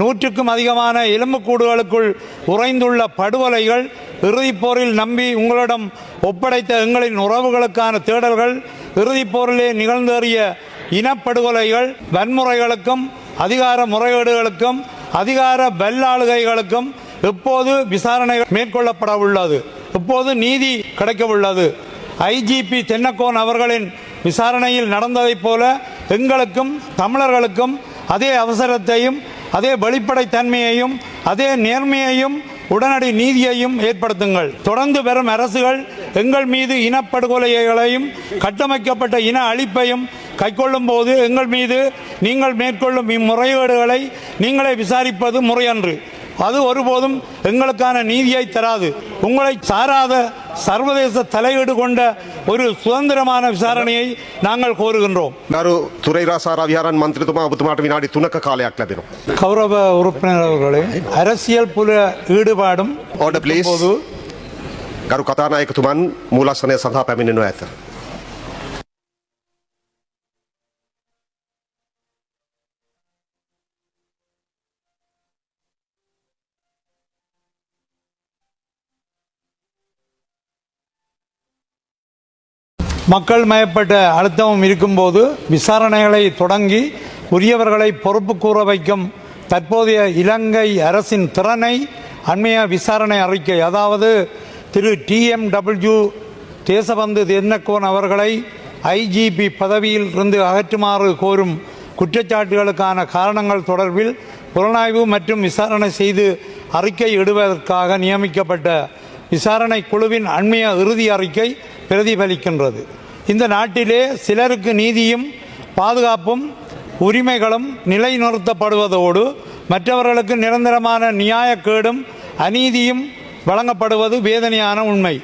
நூற்றுக்கும் அதிகமான எலும்புக்கூடுகளுக்குள் உறைந்துள்ள படுகொலைகள் இறுதிப் போரில் நம்பி உங்களிடம் ஒப்படைத்த எங்களின் உறவுகளுக்கான தேடல்கள் இறுதிப் போரிலே நிகழ்ந்தேறிய இனப்படுகொலைகள் வன்முறைகளுக்கும் அதிகார முறைகேடுகளுக்கும் அதிகார பல்லாளுகைகளுக்கும் எப்போது விசாரணை மேற்கொள்ளப்பட உள்ளது. இப்போது நீதி கிடைக்க உள்ளது. ஐஜிபி தென்னக்கோன் அவர்களின் விசாரணையில் நடந்ததைப் போல எங்களுக்கும் தமிழர்களுக்கும் அதே அவசரத்தையும் அதே வெளிப்படைத்தன்மையையும் அதே நேர்மையையும் உடனடி நீதியையும் ஏற்படுத்துங்கள். தொடர்ந்து வரும் அரசுகள் எங்கள் மீது இனப்படுகொலைகளையும் கட்டமைக்கப்பட்ட இன அழிப்பையும் கைக்கொள்ளும் போது எங்கள் மீது நீங்கள் மேற்கொள்ளும் இம்முறைகேடுகளை நீங்களே விசாரிப்பது முறையன்று. அது ஒருபோதும் எங்களுக்கான நீதியை தராது உங்களை சாராத சர்வதேச தலையீடு கொண்ட ஒரு சுதந்திரமான விசாரணையை நாங்கள் கோருகின்றோம் ගරු තුරේරාසාර විහාරන් මන්ත්‍රතුමා ඔබතුමාට විනාඩි 3ක කාලයක් ලැබෙනවා. கௌரவ உறுப்பினர் அவர்களே அரசியல் புல ஈடுபாடும் Order, please. போது ගරු කතානායකතුමන් මූලස්සනය සඳහා පැමිණෙනු ඇත. மக்கள் மயப்பட்ட அழுத்தமும் இருக்கும்போது விசாரணைகளை தொடங்கி உரியவர்களை பொறுப்பு கூற வைக்கும் தற்போதைய இலங்கை அரசின் திறனை அண்மைய விசாரணை அறிக்கை அதாவது திரு டிஎம்டபிள்யூ தேசபந்து தென்னக்கோன் அவர்களை ஐஜிபி பதவியில் இருந்து அகற்றுமாறு கோரும் குற்றச்சாட்டுகளுக்கான காரணங்கள் தொடர்பில் புலனாய்வு மற்றும் விசாரணை செய்து அறிக்கை இடுவதற்காக நியமிக்கப்பட்ட விசாரணை குழுவின் அண்மைய இறுதி அறிக்கை பிரதிபலிக்கின்றது. இந்த நாட்டிலே சிலருக்கு நீதியும் பாதுகாப்பும் உரிமைகளும் நிலைநிறுத்தப்படுவதோடு மற்றவர்களுக்கு நிரந்தரமான நியாயக்கேடும் அநீதியும் வழங்கப்படுவது வேதனையான உண்மை.